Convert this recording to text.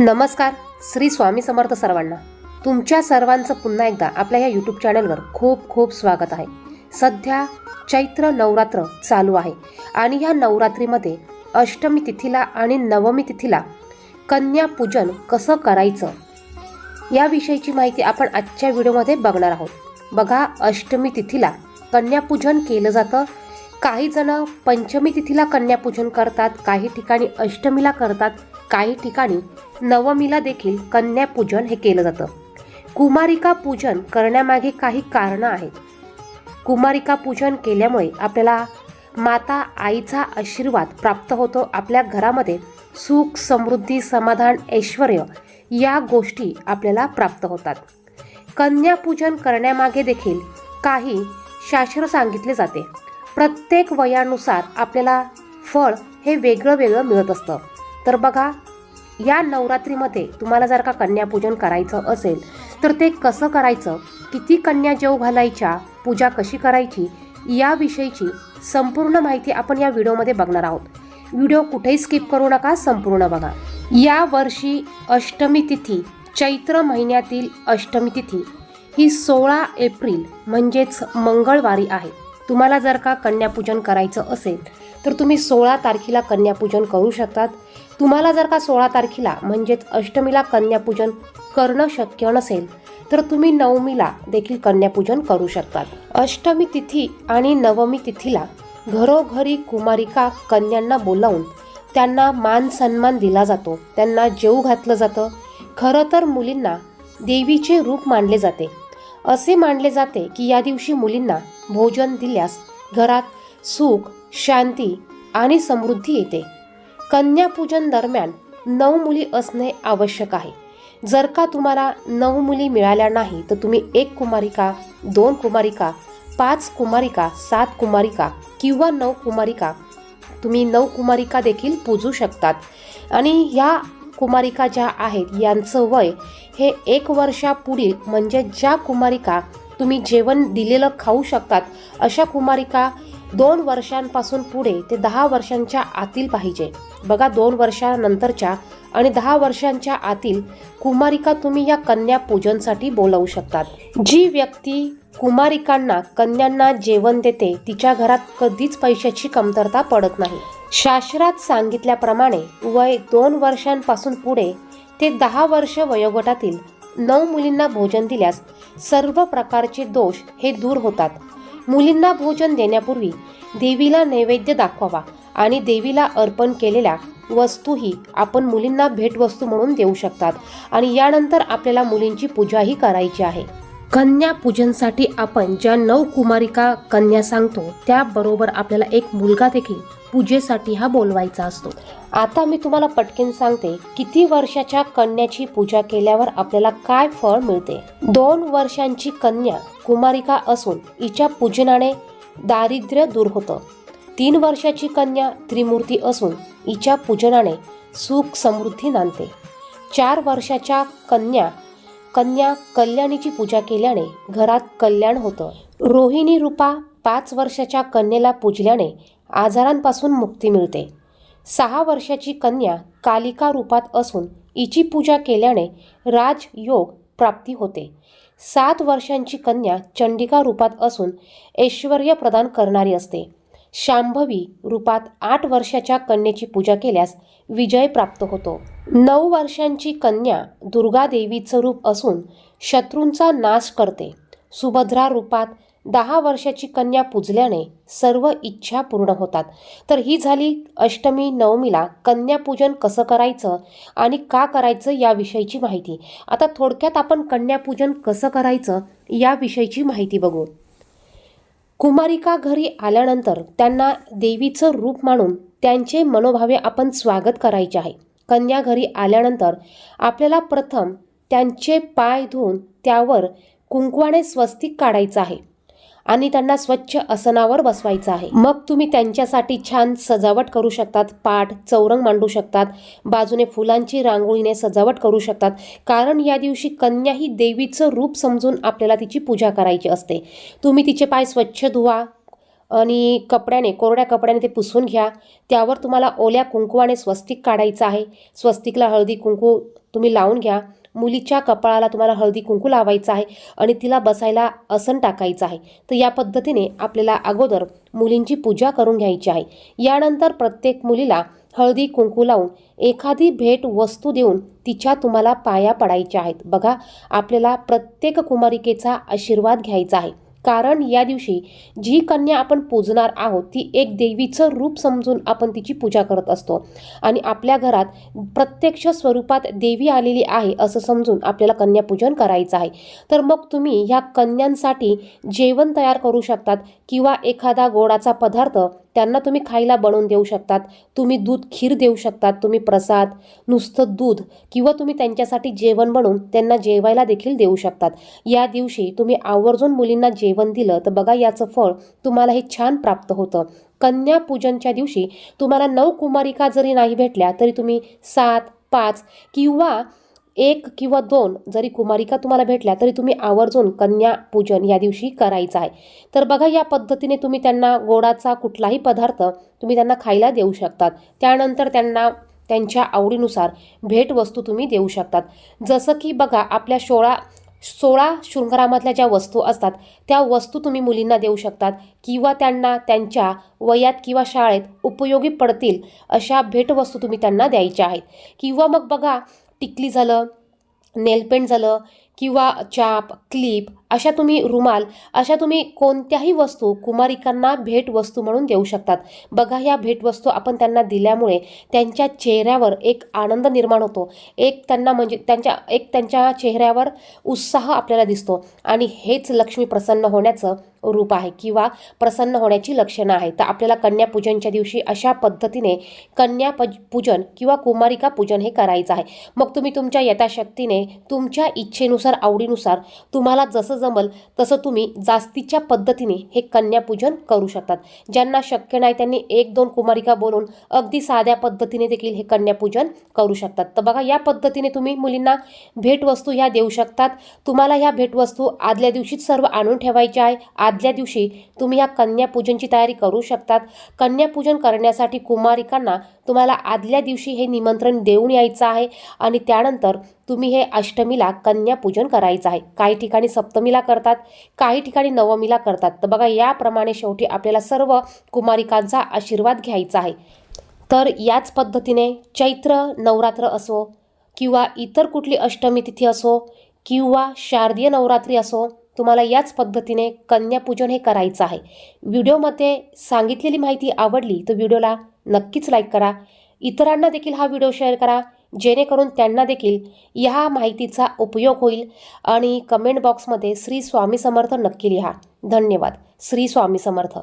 नमस्कार श्री स्वामी समर्थ सर्वांना. तुमच्या सर्वांचं पुन्हा एकदा आपल्या या यूट्यूब चॅनलवर खूप खूप स्वागत आहे. सध्या चैत्र नवरात्र चालू आहे आणि ह्या नवरात्रीमध्ये अष्टमी तिथीला आणि नवमी तिथीला कन्या पूजन कसं करायचं याविषयीची माहिती आपण आजच्या व्हिडिओमध्ये बघणार आहोत. बघा अष्टमी तिथीला कन्यापूजन केलं जातं. काही जण पंचमी तिथीला कन्यापूजन करतात काही ठिकाणी अष्टमीला करतात काही ठिकाणी नवमीला देखील कन्यापूजन हे केलं जातं. कुमारिका पूजन करण्यामागे काही कारणं आहेत. कुमारिका पूजन केल्यामुळे आपल्याला माता आईचा आशीर्वाद प्राप्त होतो. आपल्या घरामध्ये सुख समृद्धी समाधान ऐश्वर या गोष्टी आपल्याला प्राप्त होतात. कन्यापूजन करण्यामागे देखील काही शास्त्र सांगितले जाते. प्रत्येक वयानुसार आपल्याला फळ हे वेगळं वेगळं मिळत असतं. तर बघा या नवरात्रीमध्ये तुम्हाला जर का कन्यापूजन करायचं असेल तर ते कसं करायचं? किती कन्या जेव घालायच्या? पूजा कशी करायची? याविषयीची संपूर्ण माहिती आपण या व्हिडिओमध्ये बघणार आहोत. व्हिडिओ कुठेही स्किप करू नका संपूर्ण बघा. या वर्षी अष्टमी तिथी चैत्र महिन्यातील अष्टमी तिथी ही सोळा एप्रिल म्हणजेच मंगळवारी आहे. तुम्हाला जर का कन्यापूजन करायचं असेल तर तुम्ही सोळा तारखेला कन्यापूजन करू शकतात. तुम्हाला जर का सोळा तारखेला म्हणजेच अष्टमीला कन्यापूजन करणं शक्य नसेल तर तुम्ही नवमीला देखील कन्यापूजन करू शकतात. अष्टमी तिथी आणि नवमी तिथीला घरोघरी कुमारिका कन्यांना बोलावून त्यांना मान सन्मान दिला जातो. त्यांना जेऊ घातलं जातं. खरं तर मुलींना देवीचे रूप मानले जाते. असे मानले जाते की या दिवशी मुलींना भोजन दिल्यास घरात सुख शांती आणि समृद्धी येते. कन्यापूजन दरम्यान नऊ मुली असणे आवश्यक आहे. जर का तुम्हाला नऊ मुली मिळाल्या नाही तर तुम्ही एक कुमारिका दोन कुमारिका पाच कुमारिका सात कुमारिका किंवा नऊ कुमारिका तुम्ही नऊ कुमारिका देखील पूजू शकतात. आणि ह्या कुमारिका ज्या आहेत यांचं वय हे एक वर्षापुढील म्हणजे ज्या कुमारिका तुम्ही जेवण दिलेलं खाऊ शकतात अशा कुमारिका दोन वर्षांपासून पुढे ते दहा वर्षांच्या आतील पाहिजे. बघा दोन वर्षानंतरच्या आणि दहा वर्षांच्या आतील कुमारिका तुम्ही या कन्या पूजनसाठी बोलावू शकतात. जी व्यक्ती कुमारिकांना कन्यांना जेवण देते तिच्या घरात कधीच पैशाची कमतरता पडत नाही. शास्त्रात सांगितल्याप्रमाणे वय दोन वर्षांपासून पुढे ते दहा वर्ष वयोगटातील नऊ मुलींना भोजन दिल्यास सर्व प्रकारचे दोष हे दूर होतात. मुलींना भोजन देण्यापूर्वी देवीला नैवेद्य दाखवावा आणि देवीला अर्पण केलेल्या वस्तूही आपण मुलींना भेटवस्तू म्हणून देऊ शकतात. आणि यानंतर आपल्याला मुलींची पूजाही करायची आहे. कन्या पूजनसाठी आपण ज्या नऊ कुमारिका कन्या सांगतो त्याबरोबर आपल्याला एक मुलगा देखील पूजेसाठी हा बोलवायचा असतो. आता मी तुम्हाला पटकन सांगते किती वर्षाच्या कन्याची पूजा केल्यावर आपल्याला काय फळ मिळते? दोन वर्षांची कन्या कुमारिका असून हिच्या पूजनाने दारिद्र्य दूर होतं. तीन वर्षाची कन्या त्रिमूर्ती असून हिच्या पूजनाने सुख समृद्धी नांदते. चार वर्षाच्या कन्या कन्या कल्याणीची पूजा केल्याने घरात कल्याण होतं. रोहिणी रूपा पाच वर्षाच्या कन्येला पूजल्याने आजारांपासून मुक्ती मिळते. सहा वर्षाची कन्या कालिका रूपात असून हिची पूजा केल्याने राजयोग प्राप्ती होते. सात वर्षांची कन्या चंडिका रूपात असून ऐश्वर प्रदान करणारी असते. शांभवी रूपात आठ वर्षाच्या कन्येची पूजा केल्यास विजय प्राप्त होतो. नऊ वर्षांची कन्या दुर्गा देवीचं रूप असून शत्रूंचा नाश करते. सुभद्रा रूपात दहा वर्षाची कन्या पूजल्याने सर्व इच्छा पूर्ण होतात. तर ही झाली अष्टमी नवमीला कन्यापूजन कसं करायचं आणि का करायचं याविषयीची माहिती. आता थोडक्यात आपण कन्यापूजन कसं करायचं याविषयीची माहिती बघू. कुमारिका घरी आल्यानंतर त्यांना देवीचं रूप मानून त्यांचे मनोभावे आपण स्वागत करायचे आहे. कन्या घरी आल्यानंतर आपल्याला प्रथम त्यांचे पाय धुवून त्यावर कुंकवाने स्वस्तिक काढायचं आहे आणि त्यांना स्वच्छ आसनावर बसवायचं आहे. मग तुम्ही त्यांच्यासाठी छान सजावट करू शकतात पाठ चौरंग मांडू शकतात बाजूने फुलांची रांगोळीने सजावट करू शकतात. कारण या दिवशी कन्या ही देवीचं रूप समजून आपल्याला तिची पूजा करायची असते. तुम्ही तिचे पाय स्वच्छ धुवा आणि कपड्याने कोरड्या कपड्याने ते पुसून घ्या. त्यावर तुम्हाला ओल्या कुंकवाने स्वस्तिक काढायचं आहे. स्वस्तिकला हळदी कुंकू तुम्ही लावून घ्या. मुलीच्या कपाळाला तुम्हाला हळदी कुंकू लावायचं आहे आणि तिला बसायला आसन टाकायचं आहे. तर या पद्धतीने आपल्याला अगोदर मुलींची पूजा करून घ्यायची आहे. यानंतर प्रत्येक मुलीला हळदी कुंकू लावून एखादी भेट वस्तू देऊन तिच्या तुम्हाला पाया पडायच्या आहेत. बघा आपल्याला प्रत्येक कुमारिकेचा आशीर्वाद घ्यायचा आहे. कारण या दिवशी जी कन्या आपण पूजणार आहोत ती एक देवीचं रूप समजून आपण तिची पूजा करत असतो. आणि आपल्या घरात प्रत्यक्ष स्वरूपात देवी आलेली आहे असं समजून आपल्याला कन्यापूजन करायचं आहे. तर मग तुम्ही ह्या कन्यांसाठी जेवण तयार करू शकतात किंवा एखादा गोडाचा पदार्थ त्यांना तुम्ही खायला बनवून देऊ शकतात तुम्ही दूध खीर देऊ शकतात तुम्ही प्रसाद नुसतं दूध किंवा तुम्ही त्यांच्यासाठी जेवण बनवून त्यांना जेवायला देखील देऊ शकतात. या दिवशी तुम्ही आवर्जून मुलींना जेवण दिलं तर बघा याचं फळ तुम्हाला हे छान प्राप्त होतं. कन्या पूजनच्या दिवशी तुम्हाला नऊ कुमारिका जरी नाही भेटल्या तरी तुम्ही सात पाच किंवा एक किंवा दोन जरी कुमारिका तुम्हाला भेटल्या तरी तुम्ही आवर्जून कन्या पूजन या दिवशी करायचं आहे. तर बघा या पद्धतीने तुम्ही त्यांना गोडाचा कुठलाही पदार्थ तुम्ही त्यांना खायला देऊ शकतात. त्यानंतर त्यांना त्यांच्या आवडीनुसार भेटवस्तू तुम्ही देऊ शकतात. जसं की बघा आपल्या सोळा सोळा शृंगारामधल्या ज्या वस्तू असतात त्या वस्तू तुम्ही मुलींना देऊ शकतात किंवा त्यांना त्यांच्या वयात किंवा शाळेत उपयोगी पडतील अशा भेटवस्तू तुम्ही त्यांना द्यायच्या आहेत. किंवा मग बघा टिकली झालं नेलपेंट झालं किंवा चाप क्लिप अशा तुम्ही रुमाल अशा तुम्ही कोणत्याही वस्तू कुमारिकांना भेटवस्तू म्हणून देऊ शकतात. बघा ह्या भेटवस्तू आपण त्यांना दिल्यामुळे त्यांच्या चेहऱ्यावर एक आनंद निर्माण होतो. एक त्यांना म्हणजे त्यांच्या एक त्यांच्या चेहऱ्यावर उत्साह आपल्याला दिसतो. आणि हेच लक्ष्मी प्रसन्न होण्याचं रूप आहे किंवा प्रसन्न होण्याची लक्षणं आहे तर आपल्याला कन्यापूजनच्या दिवशी अशा पद्धतीने कन्या पज पूजन किंवा कुमारिका पूजन हे करायचं आहे. मग तुम्ही तुमच्या यथाशक्तीने तुमच्या इच्छेनुसार आवडीनुसार तुम्हाला जसं जमल तसं तुम्ही जास्तीच्या पद्धतीने हे कन्यापूजन करू शकतात. ज्यांना शक्य नाही त्यांनी एक दोन कुमारिका बोलून अगदी साध्या पद्धतीने देखील हे कन्यापूजन करू शकतात. तर बघा या पद्धतीने तुम्ही मुलींना भेटवस्तू ह्या देऊ शकतात. तुम्हाला ह्या भेटवस्तू आदल्या दिवशीच सर्व आणून ठेवायच्या आहे. आदल्या दिवशी तुम्ही ह्या कन्यापूजनची तयारी करू शकतात. कन्यापूजन करण्यासाठी कुमारिकांना तुम्हाला आदल्या दिवशी हे निमंत्रण देऊन यायचं आहे आणि त्यानंतर तुम्ही हे अष्टमीला कन्यापूजन करायचं आहे. काही ठिकाणी सप्तमीला करतात काही ठिकाणी नवमीला करतात. तर बघा याप्रमाणे शेवटी आपल्याला सर्व कुमारिकांचा आशीर्वाद घ्यायचा आहे. तर याच पद्धतीने चैत्र नवरात्र असो किंवा इतर कुठली अष्टमी तिथी असो किंवा शारदीय नवरात्री असो तुम्हाला याच पद्धतीने कन्यापूजन हे करायचं आहे. व्हिडिओमध्ये सांगितलेली माहिती आवडली तर व्हिडिओला नक्कीच लाईक करा. इतरांना देखील हा व्हिडिओ शेअर करा. जेणेकरून त्यांना देखील ह्या माहितीचा उपयोग होईल. आणि कमेंट बॉक्समध्ये श्री स्वामी समर्थ नक्की लिहा. धन्यवाद. श्री स्वामी समर्थ.